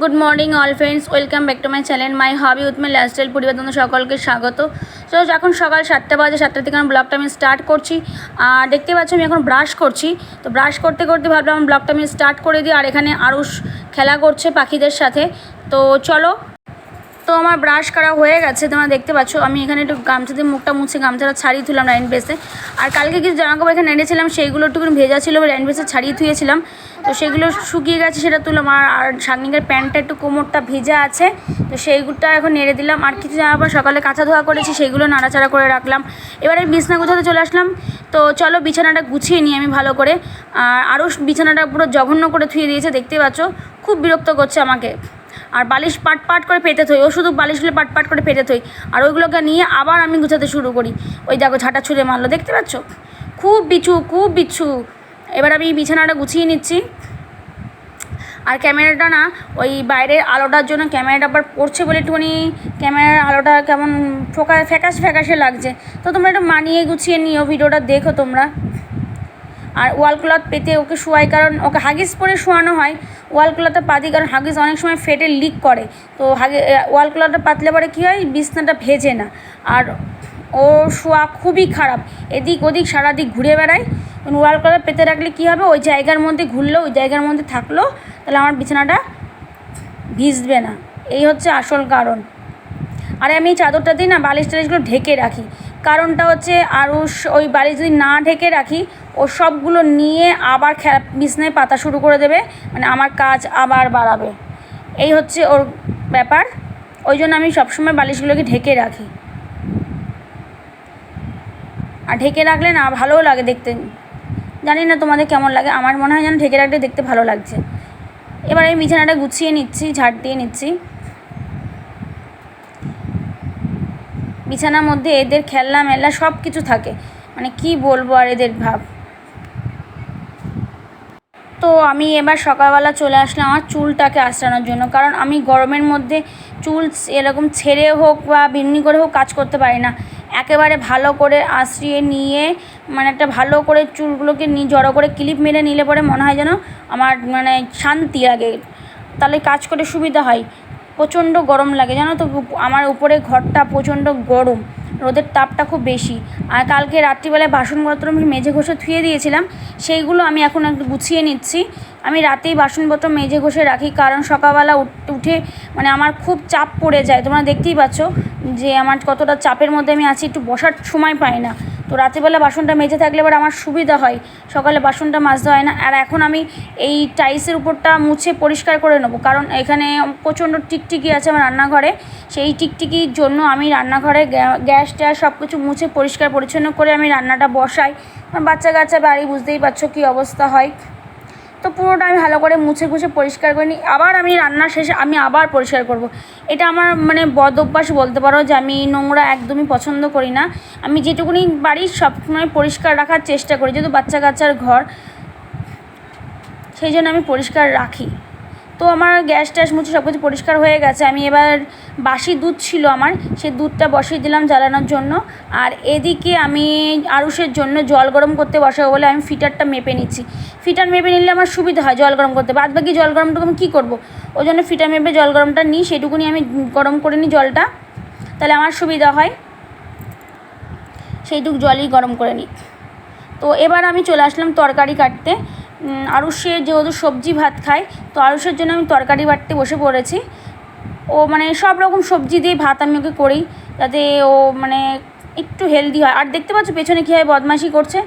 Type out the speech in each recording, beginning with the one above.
Good morning all friends welcome back to my channel my hobby with my lifestyle পরিবর্তন সকলকে স্বাগত। So এখন সকাল সাতটা বাজে, সাতটা থেকে আমি ব্লগটা আমি স্টার্ট করছি। আর দেখতে পাচ্ছি, আমি এখন ব্রাশ করছি। তো ব্রাশ করতে করতে ভাবলাম ব্লগটা আমি স্টার্ট করে দিই। আর এখানে আরুষ খেলা করছে পাখিদের সাথে। তো চলো তো আমার ব্রাশ করা হয়ে গেছে, তোমরা দেখতে পাচ্ছ। আমি এখানে একটু গামছা দিয়ে মুখটা মুছে গামছাটা ছাড়িয়ে তুলাম লাইন বেসে আর কালকে কিছু জামাকাপড় এখানে এনেছিলাম, সেইগুলো একটুখানি ভেজা ছিল লাইন বেসে ছাড়িয়ে থুয়েছিলাম তো সেগুলো শুকিয়ে গেছে, সেটা তুললাম। আর আর শাগনিকের প্যান্টটা একটু কোমরটা ভেজা আছে, তো সেইগুলোটা এখন নেড়ে দিলাম। আর কিছু জামাকাপড় সকালে কাঁচা ধোয়া করেছি, সেইগুলো নাড়াচাড়া করে রাখলাম। এবারে বিছনা গুছাতে চলে আসলাম। তো চলো বিছানাটা গুছিয়ে নিই আমি ভালো করে। আর আরও বিছানাটা পুরো জঘন্য করে থুয়ে দিয়েছে, দেখতে পাচ্ছ? খুব বিরক্ত করছে আমাকে। আর বালিশ পাট পাট করে পেতে থই, ও শুধু বালিশগুলো পাট পাট করে পেতে থই। আর ওইগুলোকে নিয়ে আবার আমি গুছাতে শুরু করি। ওই দেখো ঝাঁটা ছুঁড়ে মারলো, দেখতে পাচ্ছ? খুব বিছু, খুব বিচ্ছু এবার আমি বিছানাটা গুছিয়ে নিচ্ছি। আর ক্যামেরাটা না, ওই বাইরের আলোটার জন্য ক্যামেরাটা আবার পড়ছে বলে একটুখানি ক্যামেরার আলোটা কেমন ফোকা, ফ্যাকাশ, ফ্যাকাশে লাগছে। তো তোমরা একটু মানিয়ে গুছিয়ে নিও, ভিডিওটা দেখো তোমরা। আর ওয়াল ক্লথ পেতে ওকে শোয়াই, কারণ ওকে হাগিস পরে শোয়ানো হয়। ওয়াল ক্লথটা পাতি, কারণ হাগিস অনেক সময় ফেটে লিক করে। তো হাগে ওয়াল ক্লথটা পাতলে পরে কী হয়? বিছনাটা ভেজে না। আর ও শোয়া খুবই খারাপ। এদিক ওদিক সারা দিক ঘুরে বেড়ায়। ওয়াল ক্লথ পেতে রাখলে কী হবে? ওই জায়গার মধ্যে ঘুরলো, ওই জায়গার মধ্যে থাকল, তাহলে আমার বিছানাটা ভিজবে না। এই হচ্ছে আসল কারণ। আর আমি চাদরটা দিই না বালিশ টালিশগুলো ঢেকে রাখি। কারণটা হচ্ছে আরও ওই বালিশ যদি না ঢেকে রাখি ও সবগুলো নিয়ে আবার খেলা বিছনায় পাতা শুরু করে দেবে মানে আমার কাজ আবার বাড়াবে। এই হচ্ছে ওর ব্যাপার। ওই জন্য আমি সবসময় বালিশগুলোকে ঢেকে রাখি। আর ঢেকে রাখলে না ভালোও লাগে দেখতে। জানি না তোমাদের কেমন লাগে, আমার মনে হয় যেন ঢেকে রাখলে দেখতে ভালো লাগছে। এবার আমি বিছানাটা গুছিয়ে নিচ্ছি, ঝাড় দিয়ে নিচ্ছি। বিছানার মধ্যে এদের খেলনা মেলনা সব কিছু থাকে। মানে কি বলব আর এদের ভাব। তো আমি এবার সকালবেলা চলে আসলাম আমার চুলটাকে আঁচড়ানোর জন্য। কারণ আমি গরমের মধ্যে চুল এরকম ছেড়ে হোক বা বিন্নি করে হোক কাজ করতে পারি না। একেবারে ভালো করে আঁচড়িয়ে নিয়ে মানে একটা ভালো করে চুলগুলোকে নিয়ে জড়ো করে ক্লিপ মেরে নিলে পরে মনে হয় যেন আমার মানে শান্তি লাগে। তাহলে কাজ করে সুবিধা হয়। প্রচণ্ড গরম লাগে, জানো তো? আমার উপরে ঘরটা প্রচণ্ড গরম। রোদের তাপটা খুব বেশি। আর কালকে রাত্রিবেলায় বাসনপত্র আমি মেঝে ঘষে ধুয়ে দিয়েছিলাম, সেইগুলো আমি এখন একটু গুছিয়ে নিচ্ছি। আমি রাতেই বাসনপত্র মেঝে ঘষে রাখি, কারণ সকালবেলা উঠে মানে আমার খুব চাপ পড়ে যায়। তোমরা দেখতেই পাচ্ছ যে আমার কতটা চাপের মধ্যে আমি আছি, একটু বসার সময় পাই না। তো রাত্রিবেলা বাসনটা মেজে থাকলে এবার আমার সুবিধা হয়। সকালে বাসনটা মাজতে হয় না। আর এখন আমি এই টাইসের উপরটা মুছে পরিষ্কার করে নেব। কারণ এখানে প্রচণ্ড টিকটিকি আছে আমার রান্নাঘরে। সেই টিকটিকির জন্য আমি রান্নাঘরে গ্যাস ট্যাস সব কিছু মুছে পরিষ্কার পরিচ্ছন্ন করে আমি রান্নাটা বসাই। বাচ্চা কাচ্চা বাড়ি, বুঝতেই পারছ কী অবস্থা হয়। তো পুরোটা আমি ভালো করে মুছে গুছে পরিষ্কার করে নিই আবার আমি রান্নার শেষে আমি আবার পরিষ্কার করব। এটা আমার মানে বদ অভ্যাস বলতে পারো যে আমি নোংরা একদমই পছন্দ করি না। আমি যেটুকুনি বাড়ি সবসময় পরিষ্কার রাখার চেষ্টা করি, যেহেতু বাচ্চা কাচ্চার ঘর, সেই জন্য আমি পরিষ্কার রাখি। তো আমার গ্যাস ট্যাস মুছে সব কিছু পরিষ্কার হয়ে গেছে। আমি এবার বাসি দুধ ছিল আমার, সেই দুধটা বসিয়ে দিলাম জ্বালানোর জন্য। আর এদিকে আমি আরুষের জন্য জল গরম করতে বসাবো বলে আমি ফিটারটা মেপে নিচ্ছি। ফিটার মেপে নিলে আমার সুবিধা হয় জল গরম করতে। বাদ বাকি জল গরমটুকু আমি কী করব? ওই জন্য ফিটার মেপে জল গরমটা নিই, সেটুকুনি আমি গরম করে নিই জলটা। তাহলে আমার সুবিধা হয়। সেইটুকু জলই গরম করে নিই। তো এবার আমি চলে আসলাম তরকারি কাটতে। আরুষে যেহেতু সবজি ভাত খায়, তো আরুষের জন্য আমি তরকারি বাটতে বসে পড়েছি। ও মানে সব রকম সবজি দিয়ে ভাত আমি ওকে করি, যাতে ও মানে একটু হেলদি হয়। আর দেখতে পাচ্ছ পেছনে কীভাবে বদমাশি করছে?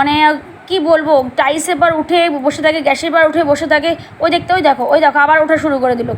অনেক কী বলব টাইসের বার উঠে বসে থাকে, গ্যাসের বার উঠে বসে থাকে। ওই দেখতে, ওই দেখো ওই দেখো, আবার ওঠা শুরু করে দিল।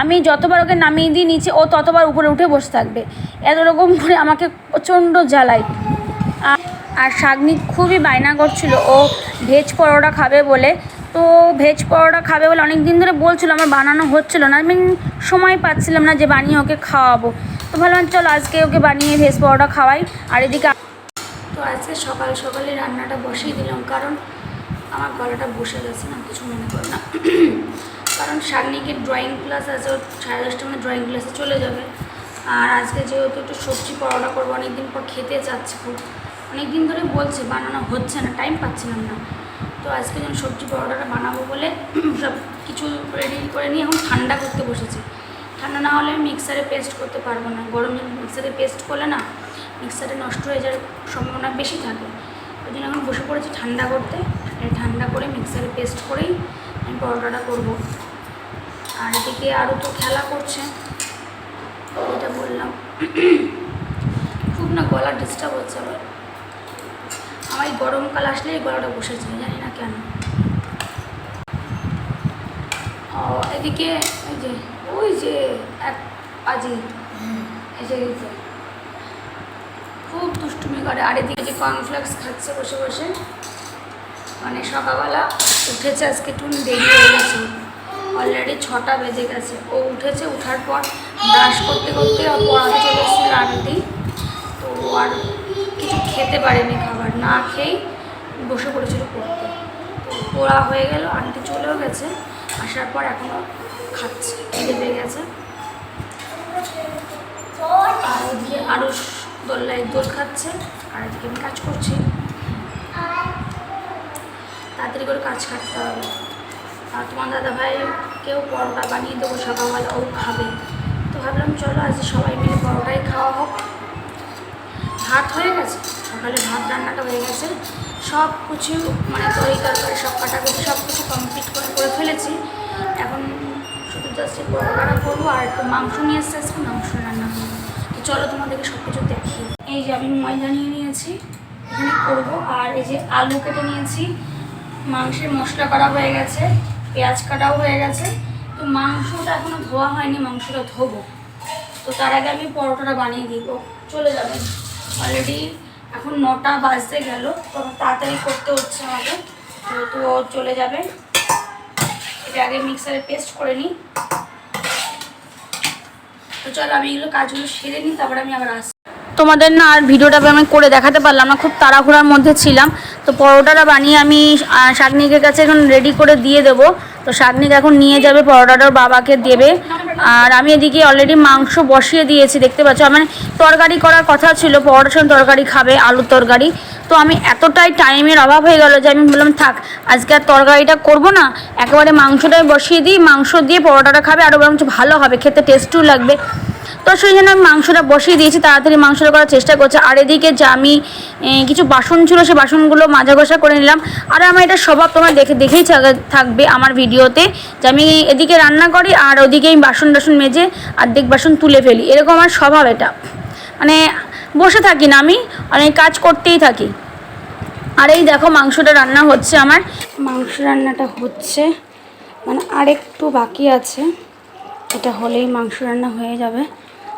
আমি যতবার ওকে নামিয়ে দিই নিচে ও ততবার উপরে উঠে বসে থাকবে। এত রকম করে আমাকে প্রচণ্ড জ্বালায়। আর শাগনি খুবই বায়না করছিল, ও ভেজ পরোটা খাবে বলে। তো ভেজ পরোটা খাবে বলে অনেক দিন ধরে বলছিল, আমার বানানো হচ্ছিল না। আমি সময় পাচ্ছিলাম না যে বানিয়ে ওকে খাওয়াবো। তো ভাবলাম, চলো আজকে ওকে বানিয়ে ভেজ পরোটা খাওয়াই। আর এদিকে তো আজকে সকাল সকালে রান্নাটা বসিয়ে দিলাম, কারণ আমার গলাটা বসে গেছে না, কিছু মনে করো না। কারণ শাগনিকে ড্রয়িং ক্লাস আছে, ও সাড়ে দশটা মানে ড্রয়িং ক্লাসে চলে যাবে। আর আজকে যেহেতু একটু সবজি পরোটা করব, অনেকদিন পর খেতে চাচ্ছি খুব। অনেক দিন ধরে বলছে, বানানো হচ্ছে না টাইম পাচ্ছিলাম না। তো আজকে যখন সবজি পরোটাটা বানাবো বলে সব কিছু রেডি করে নিয়ে এখন ঠান্ডা করতে বসেছি। ঠান্ডা না হলে মিক্সারে পেস্ট করতে পারব না। গরম মিক্সারে পেস্ট করলে না মিক্সারে নষ্ট হয়ে যাওয়ার সম্ভাবনা বেশি থাকে। ওই জন্য এখন বসে পড়েছি ঠান্ডা করতে। ঠান্ডা করে মিক্সারে পেস্ট করেই আমি পরোটাটা করব। আর এদিকে আরও তো খেলা করছে। এটা বললাম। খুব না গলা ডিস্টার্ব হচ্ছে আবার। আমার এই গরমকাল আসলে এই গলাটা বসেছে জানি না কেন। এদিকে ওই যে ওই যে এক আজি এসে গেছে। খুব দুষ্টুমি করে। আর এদিকে যে কর্নফ্লেক্স খাচ্ছে বসে বসে মানে সকালবেলা উঠেছে আজকে একটু দেরি হয়ে গেছে। অলরেডি ছটা বেজে গেছে। ও উঠেছে ওঠার পর ব্রাশ করতে করতে পড়াতে চলে এসেছিল আন্টি তো আর কিছু খেতে পারেনি খাবার না খেয়েই বসে পড়েছিল পড়তে। পড়া হয়ে গেল, আন্টি চলেও গেছে, আসার পর এখনও খাচ্ছে খেতে পেয়ে গেছে। আর ওদিকে আরও দোল্লায় দোল খাচ্ছে, আর এদিকে আমি কাজ করছি। তাড়াতাড়ি করে কাজ কাটতে হবে। আর তোমার দাদা ভাইকেও পরোটা বানিয়ে দেবো, সকালবেলা ও খাবে। তো ভাবলাম, চলো আজ সবাই মিলে পরোটাই খাওয়া হোক। ভাত হয়ে গেছে? সকালে ভাত রান্নাটা হয়ে গেছে। সব কিছু মানে তরি তরকারি, সব কাটাকুটি, সব কিছু কমপ্লিট করে করে ফেলেছি। এখন শুধু জাস্ট পরোটাটা করব আর একটু মাংস নিয়ে এসে আজকে, মাংস রান্না করব। তো চলো তোমাদেরকে সব কিছু দেখি এই যে আমি ময়দা নিয়ে নিয়েছি, এখানে করব। আর এই যে আলু কেটে নিয়েছি, মাংসের মশলা করা হয়ে গেছে, পেঁয়াজ কাটাও হয়ে গেছে। তো মাংসটা এখনও ধোয়া হয়নি, মাংসটা ধোবো। তো তার আগে আমি পরোটাটা বানিয়ে দিব। চলে যাবে। অলরেডি এখন নটা বাজতে গেল তো তাড়াতাড়ি করতে হচ্ছে আমাকে তো তো ও চলে যাবে। এটা আগে মিক্সারে পেস্ট করে নিই। তো চলো আমি এগুলো কাজগুলো সেরে নিই তারপরে আমি আবার আসি তোমাদের না আর ভিডিওটা আমি করে দেখাতে পারলাম না খুব তাড়াহুড়ার মধ্যে ছিলাম। তো পরোটাটা বানিয়ে আমি আহ, শাকনিকের কাছে এখন রেডি করে দিয়ে দেবো। তো শাকনিক এখন নিয়ে যাবে পরোটাটার বাবাকে দেবে। আর আমি এদিকে অলরেডি মাংস বসিয়ে দিয়েছি, দেখতে পাচ্ছ? মানে তরকারি করার কথা ছিল সঙ্গে তরকারি খাবে, আলুর তরকারি। তো আমি এতটাই টাইমের অভাব হয়ে গেল যে আমি বললাম, থাক, আজকে আর তরকারিটা করব না। একেবারে মাংসটাই বসিয়ে দিই, মাংস দিয়ে পরোটাটা খাবে আরও বরঞ্চ ভালো হবে, খেতে টেস্টও লাগবে। তো সেই জন্য আমি মাংসটা বসিয়ে দিয়েছি, তাড়াতাড়ি মাংসটা করার চেষ্টা করছি। আর এদিকে যে আমি কিছু বাসন ছিল সেই বাসনগুলো মাজা ঘষা করে নিলাম। আর আমার এটা স্বভাব তোমার দেখে, দেখেই থাকা- থাকবে আমার ভিডিওতে, যে আমি এদিকে রান্না করি আর ওদিকে আমি বাসন টাসন মেজে অর্ধেক বাসন তুলে ফেলি। এরকম আমার স্বভাব এটা। মানে বসে থাকি না আমি অনেক কাজ করতেই থাকি। আর এই দেখো মাংসটা রান্না হচ্ছে আমার। মাংস রান্নাটা হচ্ছে মানে আরেকটু বাকি আছে। এটা হলেই মাংস রান্না হয়ে যাবে।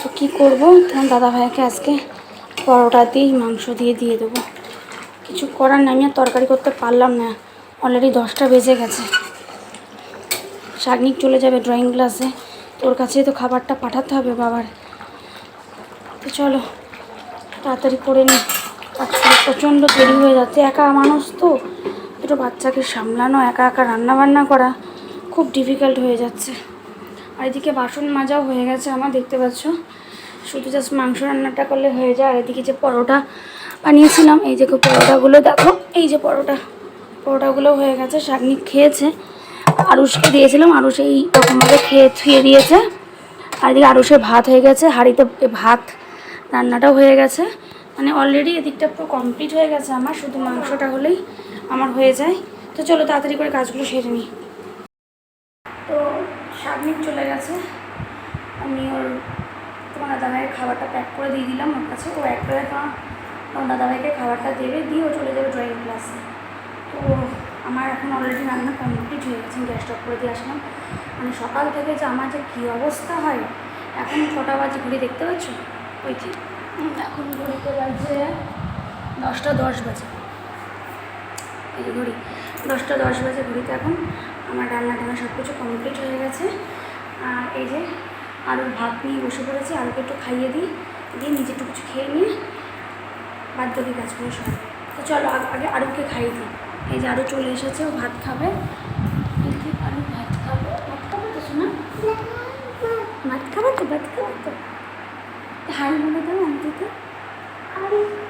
তো কী করব? তোমার দাদা ভাইকে আজকে পরোটা দিয়েই মাংস দিয়ে দিয়ে দেবো। কিছু করার নাই, আমি আর তরকারি করতে পারলাম না। অলরেডি দশটা বেজে গেছে। শাগনিক চলে যাবে ড্রয়িং ক্লাসে তোর কাছেই তো খাবারটা পাঠাতে হবে বাবার। তো চলো, তাড়াতাড়ি করে নি। আজকে প্রচণ্ড দেরি হয়ে যাচ্ছে। একা মানুষ তো। দুটো বাচ্চাকে সামলানো, একা একা রান্না বান্না করা খুব ডিফিকাল্ট হয়ে যাচ্ছে। আর এদিকে বাসন মাজাও হয়ে গেছে আমার, দেখতে পাচ্ছ? শুধু জাস্ট মাংস রান্নাটা করলে হয়ে যায়। আর এদিকে যে পরোটা বানিয়েছিলাম, এই যে পরোটাগুলো, দেখো, এই যে পরোটা। পরোটাগুলো হয়ে গেছে শাকনি খেয়েছে। আরুষকে দিয়েছিলাম, আরুষ এই রকমভাবে খেয়ে থুয়ে দিয়েছে। আর এদিকে আরুষের ভাত হয়ে গেছে, হাঁড়িতে ভাত রান্নাটাও হয়ে গেছে। মানে অলরেডি এদিকটা পুরো কমপ্লিট হয়ে গেছে আমার, শুধু মাংসটা হলেই আমার হয়ে যায়। তো চলো তাড়াতাড়ি করে কাজগুলো সেরে নিই। তো সাবমিট চলে গেছে। আমি ওর তোমার দাদাভাইয়ের খাবারটা প্যাক করে দিয়ে দিলাম ওর কাছে। ও এক করে তোমার তোমার দাদাভাইকে খাবারটা দেবে, দিয়ে ও চলে যাবে ড্রয়িং ক্লাসে তো আমার এখন অলরেডি রান্না কমপ্লিট হয়ে গেছে গ্যাসটা অফ করে দিয়ে আসলাম। মানে সকাল থেকে যে আমার যে কী অবস্থা হয়, এখন ছটা বাজে ঘুরে দেখতে পাচ্ছ? ওই যে এখন ঘুরিতে বাজে দশটা দশ বাজে। এই ঘড়ি, দশটা দশ বাজে ঘড়িতে এখন। আমার রান্না টান্না সব কিছু কমপ্লিট হয়ে গেছে। আর এই যে আরও ভাত নিয়ে বসে পড়েছি আরোকে একটু খাইয়ে দিই, দিয়ে নিজে একটু কিছু খেয়ে নিয়ে বাদ বাকি কাজগুলো সব। তো চলো আগ- আরুকে খাইয়ে দিই। এই যে আরও চলে এসেছে, ও ভাত খাবে। আরু ভাত খাবে। ভাত খাবে তো শোনা ভাত খাবে তো, ভাত খাবে তো। হাই বলে দাও আন্টিকে হাই